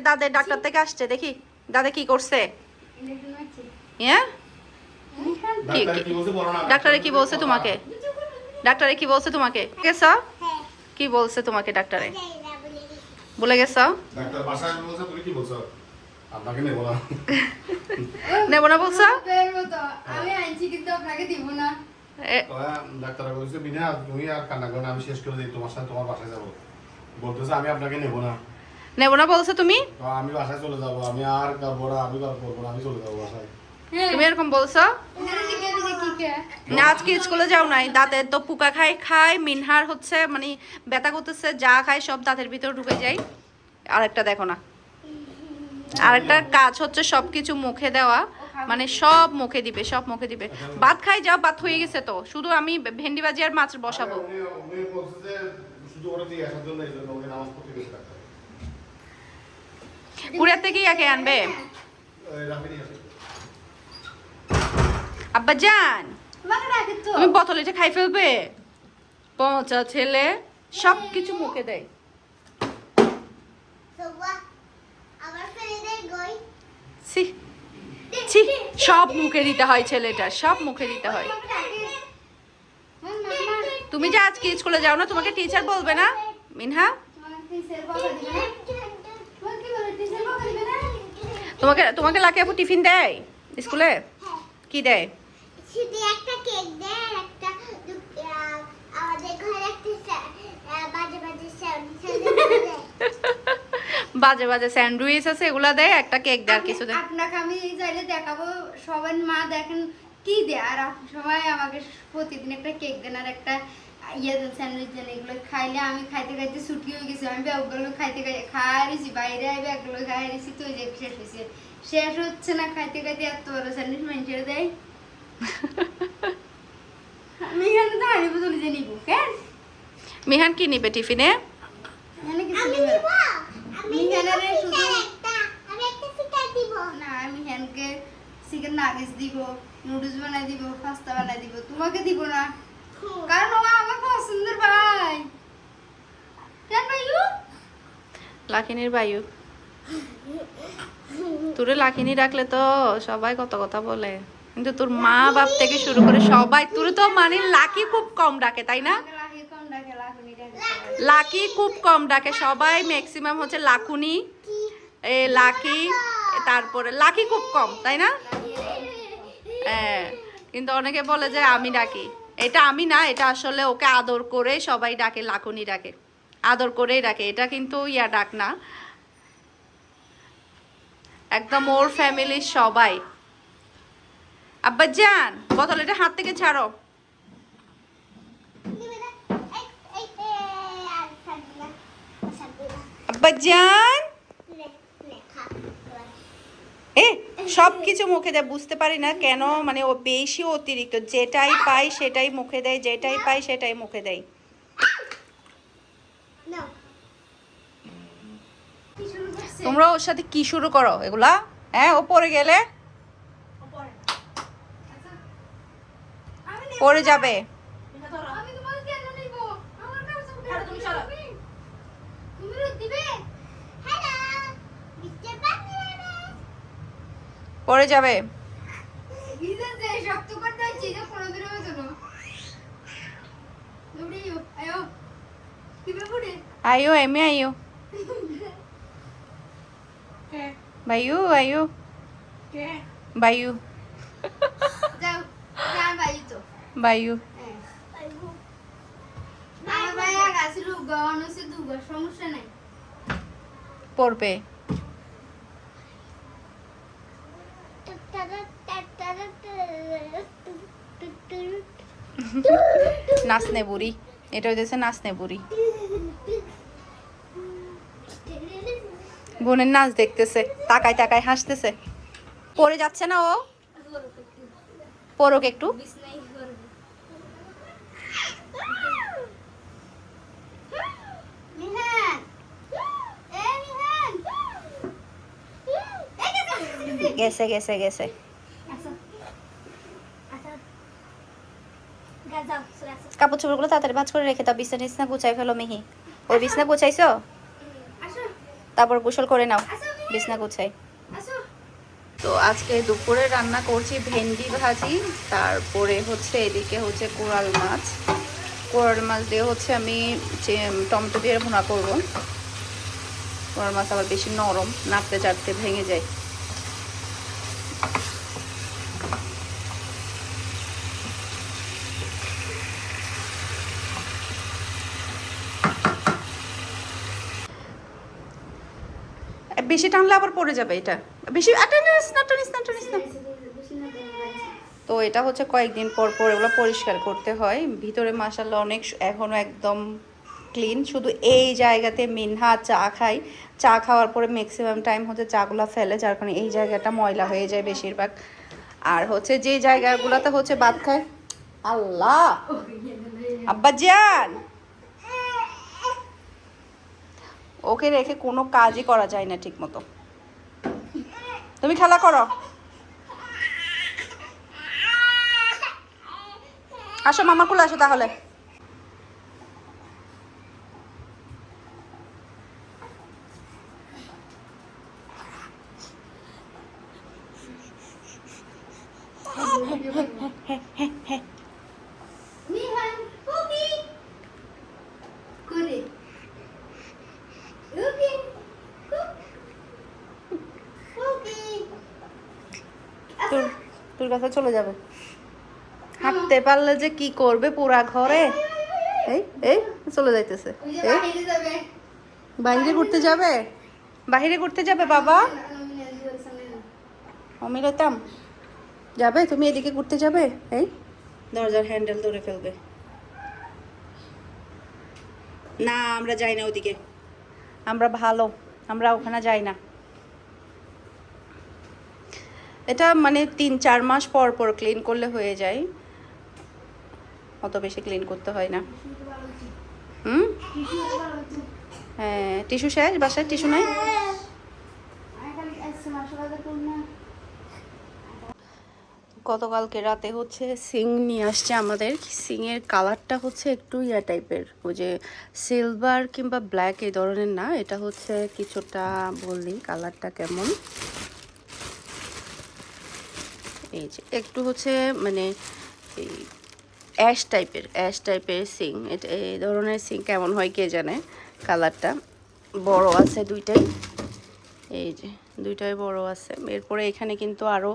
দাদা ডাক্তার থেকে আসছে দেখি। দাদা কি করছে? হ্যাঁ কি- ডাক্তারে কি বলছে বলো ডাক্তারে কি বলছে তোমাকে? ডাক্তারে কি বলছে তোমাকে? গেছ? কি বলছে তোমাকে ডাক্তারে? বলে গেছ। ডাক্তার বাসায় বলছে তুমি কি বলছো? আপনাকে নেব না। বলছো? আমি আনছি কিন্তু আপনাকে দিব না। এ- ডাক্তার বলছে বিনা তুমি আর কান্না করো আমি শেষ করে দিই তোমার সাথে তোমার বাসায় যাব। বলতেছে আমি আপনাকে নেব না। নেব না বলছো তুমি? আমি বাসায় চলে যাব আমি আর করব না আমি আর করব না আমি চলে যাব বাসায়। তুমি এরকম বলছো? না আজকে স্কুলে যাও নাই দাঁতের তো পোকা খায় খায় মিনহার হচ্ছে মানে ব্যথা করতেছে যা খায় সব দাঁতের ভিতর ঢুকে যায়। আরেকটা দেখো না। আরেকটা কাজ হচ্ছে সবকিছু মুখে দেওয়া মানে সব মুখে দিবে সব মুখে দিবে। ভাত খাই যাও ভাত হয়ে গেছে তো। শুধু আমি ভেন্ডি ভাজি আর মাছ বসাবো। শুধু ওটা দিয়ে আসার জন্য এই জন্য ওকে নামাজ পড়তে গেছে ডাক্তার কুড়িয়ার থেকে একে আনবে। আব্বা তো তুমি বোতল এটা খাই ফেলবে? পচা ছেলে সব কিছু মুখে দেয়। সব মুখে দিতে হয় ছেলেটা, সব মুখে দিতে হয়। তুমি যে আজকে স্কুলে যাও না, তোমাকে টিচার বলবে না? মিনহা? তোমাকে তোমাকে লাকি আপু টিফিন দেয় স্কুলে? কি দেয়? একটা কেক দেয় আর একটা আমাদের ঘরে একটা বাজে বাজে স্যান্ডউইচ বাজে বাজে স্যান্ডউইচ আছে এগুলা দেয় একটা কেক দেয় আর কিছু দেয়। আপনাকে আমি এই চাইলে দেখাবো সবার মা দেখেন কি দেয় আর আপনি সবাই আমাকে প্রতিদিন একটা কেক দেন আর একটা ইয়ে স্যান্ডউইচ এগুলো খাইলে আমি খাইতে খাইতে ছুটি হয়ে গেছি আমি ব্যাগগুলো খাইতে খাইতে খাইছি বাইরে আই ব্যাগগুলো খাইছি তো যে শেষ হয়েছে শেষ হচ্ছে না খাইতে খাইতে এত বড় স্যান্ডউইচ দেয়। আমি এখানে তো হারিয়ে চলে যে নিবো কেন মিহান কি নিবে টিফিনে? এখানে কিছু নিবে দিব না। আমি শুধু- না হ্যানকে চিকেন দিব নুডলস বানাই দিব পাস্তা বানাই দিব তোমাকে দিব না। কারণ ও আমার পছন্দের ভাই কেন ভাইউ লাখিনীর বায়ু তোরে লাখিনী রাখলে তো সবাই কত কথা বলে। কিন্তু তোর মা বাপ থেকে শুরু করে সবাই তোর তো মানে লাকি খুব কম ডাকে, তাই না? লাকি খুব কম ডাকে, সবাই ম্যাক্সিমাম হচ্ছে লাকুনি, এ লাকি তারপরে লাকি খুব কম, তাই না? হ্যাঁ কিন্তু অনেকে বলে যে আমি ডাকি। এটা আমি না, এটা আসলে ওকে আদর করে সবাই ডাকে, লাকুনি ডাকে। আদর করেই ডাকে এটা কিন্তু ইয়া ডাক না। একদম ওর ফ্যামিলির সবাই। আব্বা যান বোতল এটা হাত থেকে ছাড়ো। আব্বা। এ সব কিছু মুখে দেয়, বুঝতে পারি না কেন মানে ও বেশি অতিরিক্ত, যেটাই পাই সেটাই মুখে দেয়, যেটাই পাই সেটাই মুখে দেয়। তোমরা ওর সাথে কি শুরু করো? এগুলা? হ্যাঁ ও পড়ে গেলে? যাবে পড়ে। যাবে। আমি তোমাকে কেন নিব আমার কাছে তুমি দিবে তুমি রোদ দিবে হ্যালো মিস্টার বাংলাদেশ পড়ে যাবে গিজার যে শক্ত করতে হচ্ছে এটা কোনো দিনের মতো না দৌড়িও আয়ো দিবে পড়ে আয়ো এমে আয়ো বায়ু আয়ু বায়ু যাও যা ভাই তো বায়ু হ্যাঁ আমার ভাই আগ আসিল গহন হচ্ছে দুগো সমস্যা নাই পড়বে নাচনে বুড়ি এটা হইতেছে নাচনে বুড়ি বোনের নাচ দেখতেছে, তাকায় তাকায় হাসতেছে। পড়ে যাচ্ছে না ও? পড়ুক একটু। গেছে গেছে গেছে। কাপড় চোপড়গুলো তাড়াতাড়ি ভাজ করে রেখে দাও বিছনা গুছাই ফেলো মিহি। ওই বিছনা গুছাইছো? তারপর গোসল করে নাও। বিছনা গুছাই। তো আজকে দুপুরে রান্না করছি ভেন্ডি ভাজি, তারপরে হচ্ছে এদিকে হচ্ছে কোরাল মাছ। কোরাল মাছ দিয়ে হচ্ছে আমি টমেটো দিয়ে ভুনা করব। কোরাল মাছ আবার বেশি নরম নাড়তে চাড়তে ভেঙে যায়। বেশি টানলে আবার পড়ে যাবে এটা। বেশি না টানিস না টানিস না তো এটা হচ্ছে কয়েকদিন পর পর এগুলো পরিষ্কার করতে হয়। ভিতরে মাসাল্লাহ অনেক সু- এখনও একদম ক্লিন শুধু এই জায়গাতে মিনহা চা খাই। চা খাওয়ার পরে ম্যাক্সিমাম টাইম হচ্ছে চাগুলো ফেলে, যার কারণে এই জায়গাটা ময়লা হয়ে যায় বেশিরভাগ। আর হচ্ছে যে জায়গাগুলোতে হচ্ছে ভাত খায়, আল্লাহ! আব্বা জান ওকে রেখে কোনো কাজই করা যায় না ঠিক মতো তুমি খেলা করো। আসো, মামা কুলে আসো তাহলে। মিহান পুকি করে পুকি পুকি তোর কাছে চলে যাবে। হাঁটতে পারলে যে কি করবে পুরা ঘরে? এই এই চলে যাইতেছে। বাইরে ঘুরতে যাবে? বাইরে ঘুরতে যাবে বাবা? অমিরতাম যাবে? তুমি এদিকে ঘুরতে যাবে? এই দরজার হ্যান্ডেল ধরে ফেলবে। না আমরা যাই না ওদিকে। আমরা ভালো আমরা ওখানে যাই না। এটা মানে তিন, চার মাস পর পর ক্লিন করলে হয়ে যায়। অত বেশি ক্লিন করতে হয় না। হুম? হ্যাঁ টিস্যু শেষ? বাসায় টিস্যু নাই? গতকালকে রাতে হচ্ছে সিং নিয়ে আসছে আমাদের। সিংয়ের কালারটা হচ্ছে একটু ইয়া টাইপের। ওই যে সিলভার কিংবা ব্ল্যাক এই ধরনের না, এটা হচ্ছে কিছুটা বললি কালারটা কেমন। এই যে, একটু হচ্ছে মানে এই অ্যাশ টাইপের অ্যাশ টাইপের সিং, এটা এই ধরনের সিং কেমন হয় কে জানে, কালারটা। বড় আছে দুইটাই, এই যে, দুইটাই বড় আছে। এরপরে এখানে কিন্তু আরও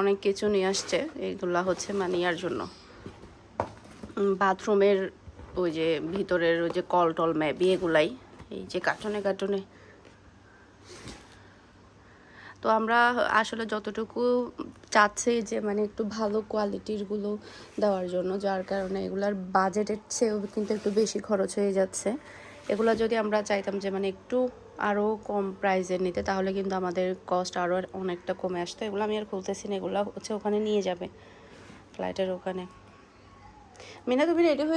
অনেক কিছু নিয়ে আসছে এইগুলা হচ্ছে মানিয়ার জন্য। বাথরুমের ওই যে ভিতরের ওই যে কল টল ম্যাবি এগুলাই, এই যে কার্টনে কার্টনে। তো আমরা আসলে যতটুকু চাচ্ছি যে মানে একটু ভালো কোয়ালিটিরগুলো দেওয়ার জন্য, যার কারণে এগুলার বাজেটের চেয়েও কিন্তু একটু বেশি খরচ হয়ে যাচ্ছে। এগুলো যদি আমরা চাইতাম যে মানে একটু আরও কম প্রাইজের নিতে, তাহলে কিন্তু আমাদের কস্ট আরও অনেকটা কমে আসতো। এগুলো আমি আর খুলতেছি না, এগুলো হচ্ছে ওখানে নিয়ে যাবে ফ্লাইটের ওখানে। মিনা, তুমি রেডি হয়ে